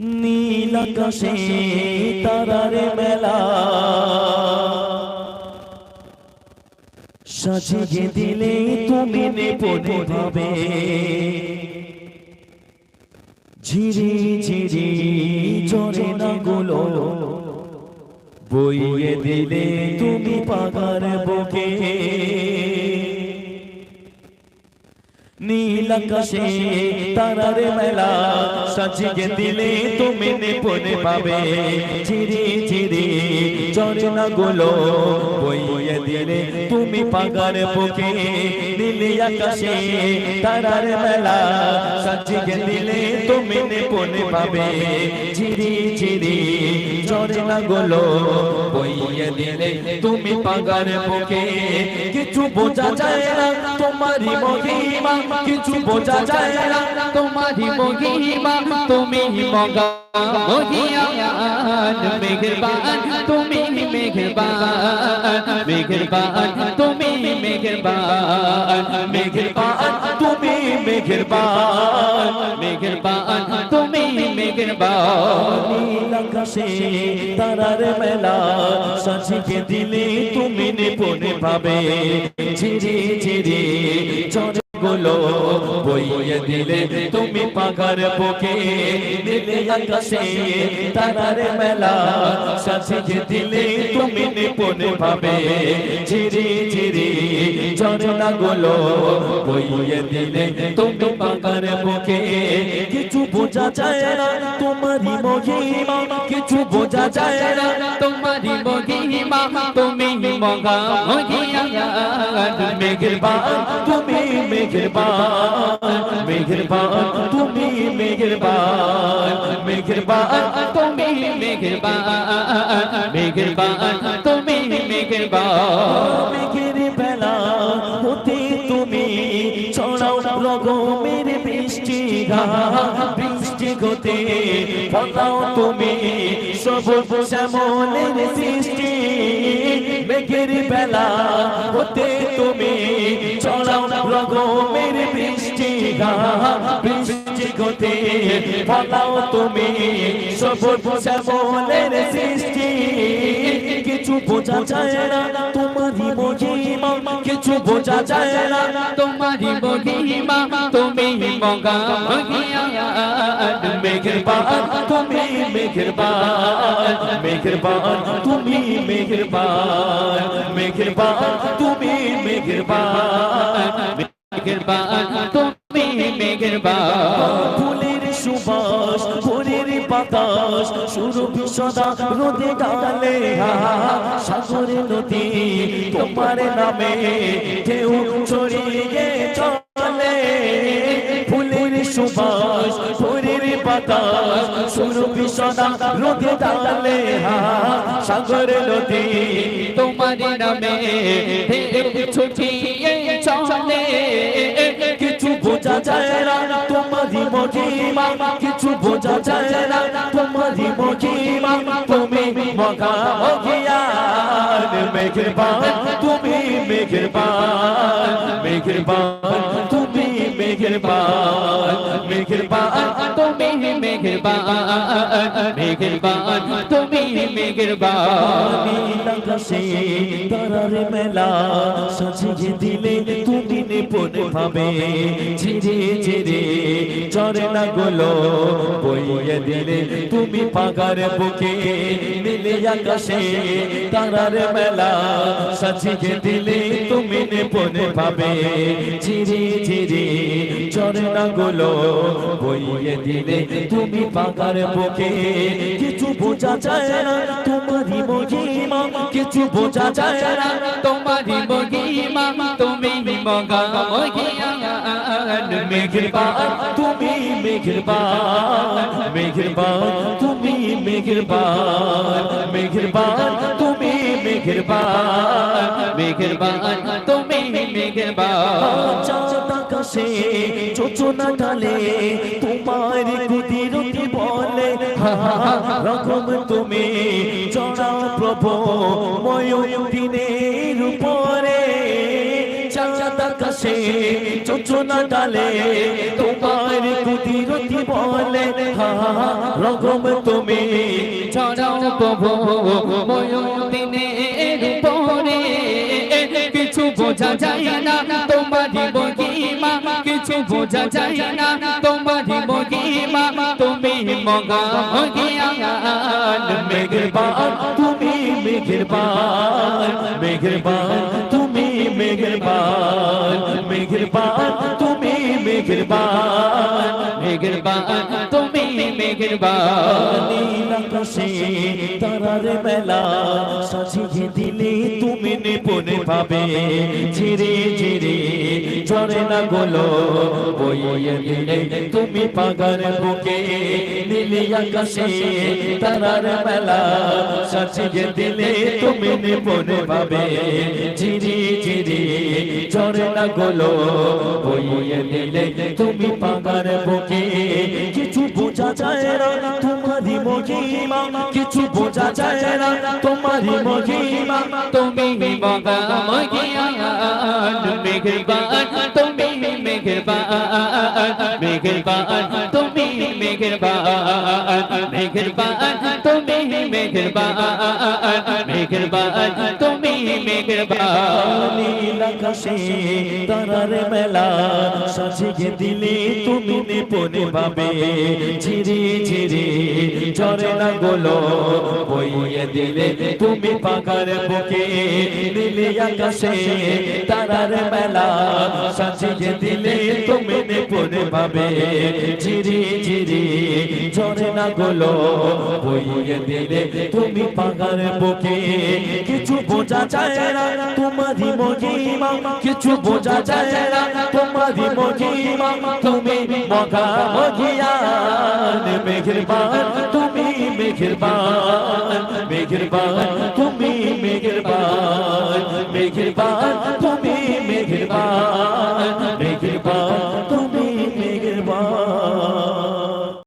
নীল আকাশে তারার মেলা। সাজিয়ে দিলে তুমি নেপনে ভাবে। ঝিরি ঝিরি চরে না গুলো বইয়ে দিলে তুমি পাগার বুকে। নীল আকাশে তারার মেলা সাজিয়ে দিলে তুমি নেপনে পাবে। ঝিরি ঝিরি চরে না গুলো বইয়ে দিলে তুমি পাগার বুকে। নীল আকাশে তারার মেলা সাজিয়ে দিলে তুমি নেপনে পাবে। ঝিরি ঝিরি চরে না গুলো বইয়ে দিলে তুমি পাগার বুকে। কিছু বোঝা যায় না তোমারই মহিমা কিছু বোঝা যায় না তোমারি মহিমা তুমি মগা মহিয়ান মেঘরবান তুমি মেঘরবান মেঘরবান তুমি মেঘরবান মেঘরবান তুমি মেঘরবান মেঘরবান তুমি মেঘরবান নীল আকাশে তারার মেলা সাজিয়ে দিলে তুমি নিপুণে পাবে ঝিরি ঝিরি ঝড় গুলো বইয়ে দিলে তুমি পাগার বুকে দিলে আকাশে তারার মেলা সাজিয়ে দিলে তুমি নিপুণে পাবে ঝিরি ঝিরি ঝরনা গুলো বইয়ে দিলে তুমি পাগার বুকে কিছু বোঝা যায় না তোমারই মহিমা কিছু বোঝা যায় না তোমারি মহিমা তুমি মগা মহিয়ান মেঘরবান তুমি মেঘরবান মেঘরবান তুমি মেঘরবান মেঘরবান তুমি মেঘরবান মেঘরবান তুমি মেঘরবান মেঘের বেলা হতে তুমি ছড়াও রগমের গা বৃষ্টি গতে ফলাও তুমি, সবুজ শ্যামলের সৃষ্টি। মেঘের বেলা হতে তুমি, ছড়াও রগমের বৃষ্টি গা বৃষ্টি গতে ফলাও তুমি, সবুজ শ্যামলের সৃষ্টি। কিছু বোঝা যায় না, তোমারই মহিমা। কিছু বোঝা যায় না তোমারি মহিমা। তুমি মগা মহিয়ান মেঘরবান। তুমি মেঘরবান মেঘরবান। তুমি মেঘরবান মেঘরবান। তুমি মেঘরবান মেঘরবান। তুমি মেঘরবান। সুরভি সদা রোদে ডালে। সাগরে নদী, তোমার নামে ঢেউ ছড়িয়ে চলে। ফুলের সুবাস, ফুলের বাতাস সুরভি সদা রোদে ডালে। সাগরে নদী, তোমারি নামে ছুটিয়ে চলে। কিছু বোঝা যায় না তোমারই মহিমা, কিছু বোঝা যায় না মগা মগিয়ান মেঘরবান তুমি মেঘরবান মেঘরবান তুমি মেঘরবান। মেঘরবান মেঘরবান তুমি মেঘরবান নীল আকাশে মেলা সাজিয়ে দিলে তুমি নিপুণ ভাবে ঝিরে ঝিরে ঝরনা গুলো বইয়ে দিলে তুমি পাগার বুকে নীলে আকাশে তারার মেলা সাজিয়ে দিলে তুমি নিপুণ ভাবে ঝিরে ঝিরে ঝরনা গুলো বইয়ে দিলে তুমি পাগার বুকে। কিছু বোঝা যায় না তোমারই মহিমা। কিছু বোঝা যায় না তোমারি মহিমা। তুমি মগা মহিয়ান মেঘরবান তুমি মেঘরবান মেঘরবান তুমি মেঘরবান মেঘরবান তুমি মেঘরবান চাঁদ আকাশে যোচনা ডালে তোমার কুদিরতি বলে রকম তুমি চড়াও প্রভু ময়ূর দিনের উপরে চাঁদ আকাশে চোচনা ডালে তোমার কুদিরতি বলে রকম তুমি ছড়াও প্রভু পরে কিছু বোঝা যায় না তোমারি মহিমা কিছু বোঝা যায় না তোমারি মহিমা তুমি মগা মগিয়ান মেঘরবান তুমি মেঘরবান মেঘরবান তুমি মেঘরবান মেঘরবান তুমি মেঘরবান মেঘরবান তুমি মেঘরবান নীল আকাশে তারার মেলা সাজিয়ে দিলে তুমি নিপুণে পাবে ঝিরে ঝিরে ঝরে না গোলো, বইয়ে দিলে তুমি পাগার বুকে। নীলি আকাশে তারার মেলা সাজিয়ে দিলে তুমি নিপুণে পাবে ঝিরে ঝিরে ঝরে না গোলো, বইয়ে দিলে তুমি পাগার বুকে। কিছু বোঝা যায় না তোমারি মহিমা, কিছু বোঝা যায় না তোমারি মহিমা। তুমি মগা মগিয়ান তুমি তুমি মেঘরবান মেঘরবান তুমি দিলে তুমি নিপুণে না গোলো বইয়ে দিলে তুমি পাকার বুকে, নীলে আকাশে, তারার মেলা সাজিয়ে দিলে তুমি নিপুণে পাবে, ঝিরে ঝিরে ঝরে না গোলো বইয়ে দিলে তুমি পাকার বুকে। কিছু বোঝা যায় না তোমারি মহিমা, কিছু বোঝা যায় না তোমারি মহিমা। তুমি মগা মগিয়ান মেঘরবান, তুমি মেঘরবান মেঘরবান, তুমি মেঘরবান মেঘরবান।